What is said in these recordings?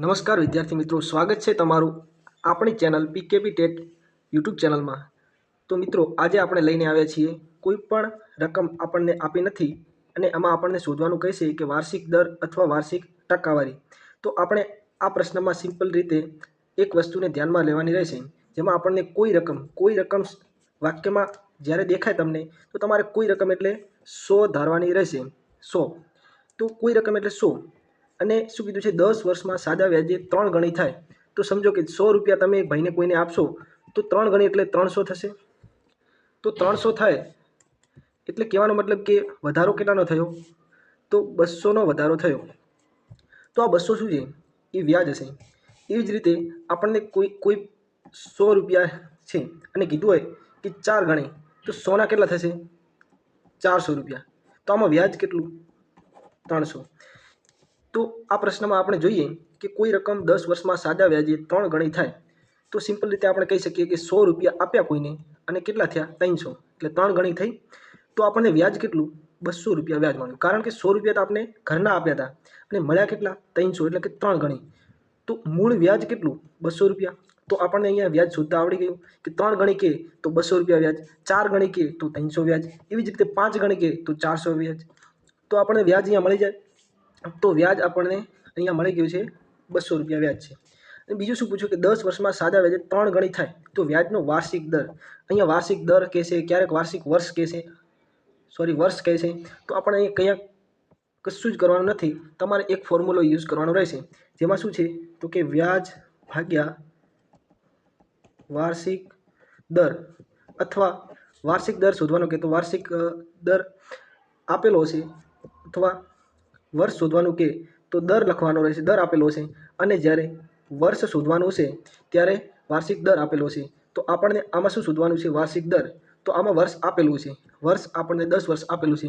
નમસ્કાર વિદ્યાર્થી મિત્રો, સ્વાગત છે તમારું આપણી ચેનલ પીકેપી ટેટ યુટ્યુબ ચેનલમાં. તો મિત્રો, આજે આપણે લઈને આવ્યા છીએ કોઈ પણ રકમ આપણને આપી નથી અને આમાં આપણને શોધવાનું કહેશે કે વાર્ષિક દર અથવા વાર્ષિક ટકાવારી. તો આપણે આ પ્રશ્નમાં સિમ્પલ રીતે એક વસ્તુને ધ્યાનમાં લેવાની રહેશે, જેમાં આપણને કોઈ રકમ કોઈ રકમ વાક્યમાં જ્યારે દેખાય તમને, તો તમારે કોઈ રકમ એટલે સો ધારવાની રહેશે. સો. તો કોઈ રકમ એટલે સો. અને શું કીધું છે, દસ વર્ષમાં સાદા વ્યાજે ત્રણ ગણી થાય. તો સમજો કે સો રૂપિયા તમે ભાઈને કોઈને આપશો, તો ત્રણ ગણી એટલે ત્રણસો થશે. તો ત્રણસો થાય, એટલે કહેવાનો મતલબ કે વધારો કેટલાનો થયો? તો બસોનો વધારો થયો. તો આ બસો શું છે? એ વ્યાજ હશે. એવી જ રીતે આપણને કોઈ કોઈ સો રૂપિયા છે અને કીધું હોય કે ચાર ગણે, તો સોના કેટલા થશે? ચારસો રૂપિયા. તો આમાં વ્યાજ કેટલું? ત્રણસો. તો આ પ્રશ્નમાં આપણે જોઈએ કે કોઈ રકમ દસ વર્ષમાં સાદા વ્યાજે ત્રણ ગણી થાય, તો સિમ્પલ રીતે આપણે કહી શકીએ કે સો રૂપિયા આપ્યા કોઈને અને કેટલા થયા? ત્રણસો. એટલે ત્રણ ગણી થઈ, તો આપણને વ્યાજ કેટલું? બસો રૂપિયા વ્યાજ મળ્યું. કારણ કે સો રૂપિયા તો આપણે ઘરના આપ્યા હતા અને મળ્યા કેટલા? ત્રણસો. એટલે કે ત્રણ ગણી. તો મૂળ વ્યાજ કેટલું? બસો રૂપિયા. તો આપણને અહીંયા વ્યાજ શોધતા આવડી ગયું કે ત્રણ ગણી કે તો બસો રૂપિયા વ્યાજ, ચાર ગણી કે તો ત્રણસો વ્યાજ, એવી જ રીતે પાંચ ગણી કે તો ચારસો વ્યાજ. તો આપણને વ્યાજ અહીંયા મળી જાય. તો વ્યાજ આપણને અહીંયા મળી ગયું છે બસો રૂપિયા વ્યાજ છે. અને બીજું શું પૂછ્યું કે દસ વર્ષમાં સાદા વ્યાજે ત્રણ ગણી થાય તો વ્યાજનો વાર્ષિક દર. અહીંયા વાર્ષિક દર કહેશે ક્યારેક વાર્ષિક વર્ષ કહેશે સોરી વર્ષ કહેશે તો આપણે અહીંયા કયા કશું જ કરવાનું નથી. તમારે એક ફોર્મ્યુલો યુઝ કરવાનો રહેશે. જેમાં શું છે? તો કે વ્યાજ ભાગ્યા વાર્ષિક દર અથવા વાર્ષિક દર શોધવાનો કે તો વાર્ષિક દર આપેલો હશે અથવા વર્ષ શોધવાનું કે તો દર લખવાનો રહેશે, દર આપેલો છે અને જ્યારે વર્ષ શોધવાનું છે ત્યારે વાર્ષિક દર આપેલો છે તો આપણને આમાં શું શોધવાનું છે? વાર્ષિક દર. તો આમાં વર્ષ આપેલું છે. વર્ષ આપણને દસ વર્ષ આપેલું છે.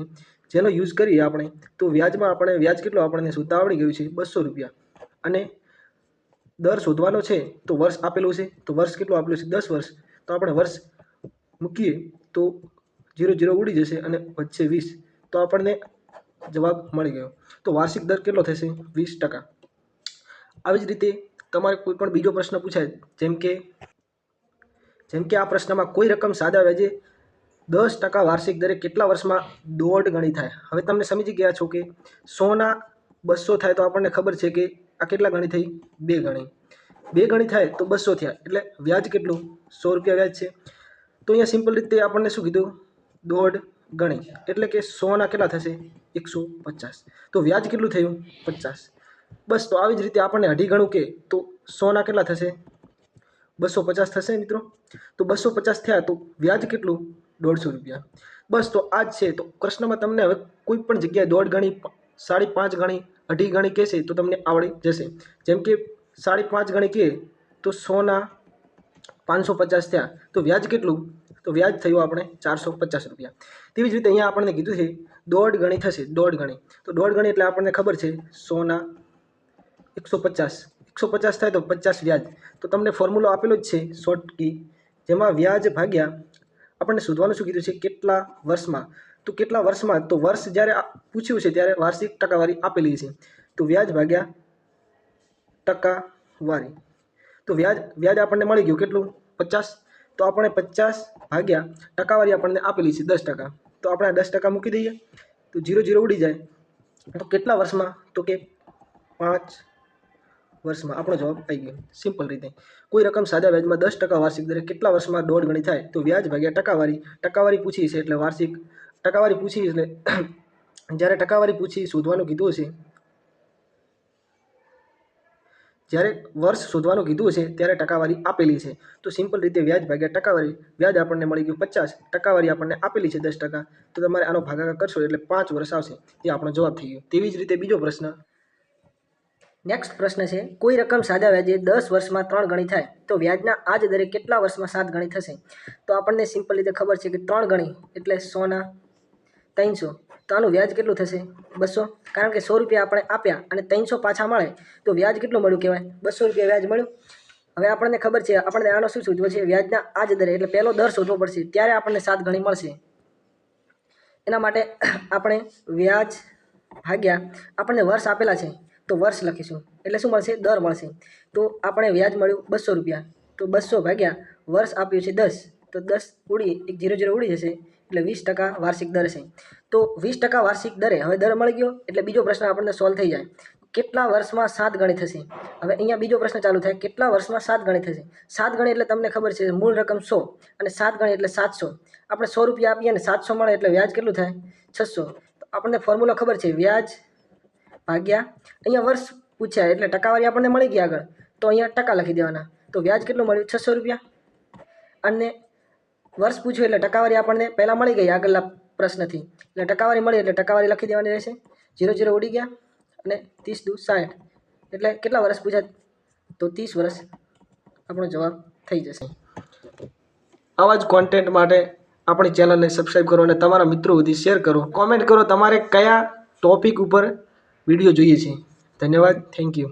જેનો યુઝ કરીએ આપણે, તો વ્યાજમાં આપણે, વ્યાજ કેટલો આપણને શોધતા આવડી ગયું છે? બસો રૂપિયા. અને દર શોધવાનો છે, તો વર્ષ આપેલું છે. તો વર્ષ કેટલું આપેલું છે? દસ વર્ષ. તો આપણે વર્ષ મૂકીએ, તો જીરો જીરો ઉડી જશે અને વચ્ચે વીસ. તો આપણને જવાબ મળી ગયો. તો વાર્ષિક દર કેટલો થશે? વીસ ટકા. આવી જ રીતે તમારે કોઈ પણ બીજો પ્રશ્ન પૂછાય, જેમ કે જેમ કે આ પ્રશ્નમાં કોઈ રકમ સાદા વ્યાજે દસ ટકા વાર્ષિક દરે કેટલા વર્ષમાં દોઢ ગણી થાય? હવે તમે સમજી ગયા છો કે સોના બસો થાય તો આપણને ખબર છે કે આ કેટલા ગણી થઈ? બે ગણી. બે ગણી થાય તો બસો થયા. એટલે વ્યાજ કેટલું? સો રૂપિયા વ્યાજ છે. તો અહીંયા સિમ્પલ રીતે આપણને શું કીધું? દોઢ ગણી. એટલે કે સોના કેટલા થશે? એકસો પચાસ. તો વ્યાજ કેટલું થયું? પચાસ. બસ, તો આવી જ રીતે આપણને અઢી ગણું કે, તો સોના કેટલા થશે? બસો પચાસ થશે મિત્રો. તો બસો પચાસ થયા, તો વ્યાજ કેટલું? દોઢસો રૂપિયા. બસ, તો આ જ છે. તો પ્રશ્નમાં તમને હવે કોઈ પણ જગ્યાએ દોઢ ગણી સાડી પાંચ ગણી, અઢી ગણી કહેશે, તો તમને આવડી જશે. જેમ કે સાડી પાંચ ગણી કહે તો સોના પાંચસો પચાસ થયા, તો વ્યાજ કેટલું? તો વ્યાજ થયું આપણે ચારસો પચાસ રૂપિયા. તેવી જ રીતે અહીંયા આપણને કીધું છે, દોઢ ગણી થશે, દોઢ ગણી. તો દોઢ ગણી એટલે આપણને ખબર છે, સોના એકસો પચાસ. એકસો પચાસ થાય તો પચાસ વ્યાજ. તો તમને ફોર્મ્યુલો આપેલો જ છે, શોર્ટ કી, જેમાં વ્યાજ ભાગ્યા આપણને શોધવાનું શું કીધું છે, કેટલા વર્ષમાં? તો કેટલા વર્ષમાં? તો વર્ષ જ્યારે પૂછ્યું છે, ત્યારે વાર્ષિક ટકાવારી આપેલી છે. તો વ્યાજ ભાગ્યા ટકાવારી. તો વ્યાજ વ્યાજ આપણને મળી ગયું કેટલું? પચાસ તો આપણે પચાસ ભાગ્યા ટકાવારી આપણને આપેલી છે દસ ટકા. તો આપણે આ દસ ટકા મૂકી દઈએ. તો જીરો જીરો ઉડી જાય. તો કેટલા વર્ષમાં? તો કે પાંચ વર્ષમાં. આપણો જવાબ આવી ગયો. સિમ્પલ રીતે. કોઈ રકમ સાદા વ્યાજમાં દસ ટકા વાર્ષિક દરે કેટલા વર્ષમાં દોઢ ગણી થાય? તો વ્યાજ ભાગ્યા ટકાવારી. ટકાવારી પૂછી છે એટલે વાર્ષિક ટકાવારી પૂછી એટલે જ્યારે ટકાવારી પૂછી શોધવાનું કીધું હશે જ્યારે વર્ષ શોધવાનું કીધું છે ત્યારે ટકાવારી આપેલી છે. તો સિમ્પલ રીતે વ્યાજ ભાગ્યા ટકાવારી. વ્યાજ આપણને મળી ગયું પચાસ, ટકાવારી આપણને આપેલી છે દસ ટકા. તો તમારે આનો ભાગાકાર કરશો એટલે પાંચ વર્ષ આવશે. એ આપણો જવાબ થઈ ગયો. તેવી જ રીતે બીજો પ્રશ્ન. નેક્સ્ટ પ્રશ્ન છે, કોઈ રકમ સાદા વ્યાજે દસ વર્ષમાં ત્રણ ગણી થાય, તો વ્યાજના આ જ દરે કેટલા વર્ષમાં સાત ગણી થશે? તો આપણને સિમ્પલ રીતે ખબર છે કે ત્રણ ગણી એટલે સોના, ત્રણસો. તો આનું વ્યાજ કેટલું થશે? બસો? કારણ કે સો રૂપિયા આપણે આપ્યા અને ત્રણસો પાછા મળે, તો વ્યાજ કેટલું મળ્યું કહેવાય? બસો રૂપિયા વ્યાજ મળ્યું? હવે આપણને ખબર છે, આપણને આનો શું શોધવો છે? વ્યાજના આ જ દરે, એટલે પહેલો દર શોધવો પડશે. ત્યારે આપણને સાત ગણી મળશે. એના માટે આપણે વ્યાજ ભાગ્યા આપણને વર્ષ આપેલા છે, તો વર્ષ લખીશું. એટલે શું મળશે? દર મળશે. તો આપણે વ્યાજ મળ્યું બસો રૂપિયા. તો બસો ભાગ્યા, વર્ષ આપ્યું છે દસ. તો દસ ઉડી એક જીરો જીરો ઉડી જશે. એટલે વીસ ટકા વાર્ષિક દર છે. તો વીસ ટકા વાર્ષિક દરે હવે દર મળી ગયો એટલે બીજો પ્રશ્ન આપણને સોલ્વ થઈ જાય. કેટલા વર્ષમાં સાત ગણી થશે? હવે અહીંયા બીજો પ્રશ્ન ચાલુ થાય. કેટલા વર્ષમાં સાત ગણી થશે? સાત ગણી એટલે તમને ખબર છે મૂળ રકમ સો અને સાત ગણી એટલે સાતસો. આપણે સો રૂપિયા આપીએ અને સાતસો મળે એટલે વ્યાજ કેટલું થાય? છસો. તો આપણને ફોર્મ્યુલા ખબર છે વ્યાજ ભાગ્યા. અહીંયા વર્ષ પૂછ્યા એટલે ટકાવારી આપણને મળી ગઈ આગળ. તો અહીંયા ટકા લખી દેવાના. તો વ્યાજ કેટલું મળ્યું? છસો રૂપિયા. અને વર્ષ પૂછ્યું એટલે ટકાવારી આપણને પહેલાં મળી ગઈ આગળના પ્રશ્નથી. એટલે ટકાવારી મળી એટલે ટકાવારી લખી દેવાની રહેશે. જીરો જીરો ઉડી ગયા અને ત્રીસ દુ સાઠ. એટલે કેટલા વર્ષ પૂછ્યા? તો ત્રીસ વર્ષ આપણો જવાબ થઈ જશે. આવા જ કોન્ટેન્ટ માટે આપણી ચેનલને સબસ્ક્રાઈબ કરો અને તમારા મિત્રો સુધી શેર કરો. કોમેન્ટ કરો તમારે કયા ટોપિક ઉપર વીડિયો જોઈએ છે. ધન્યવાદ. Thank you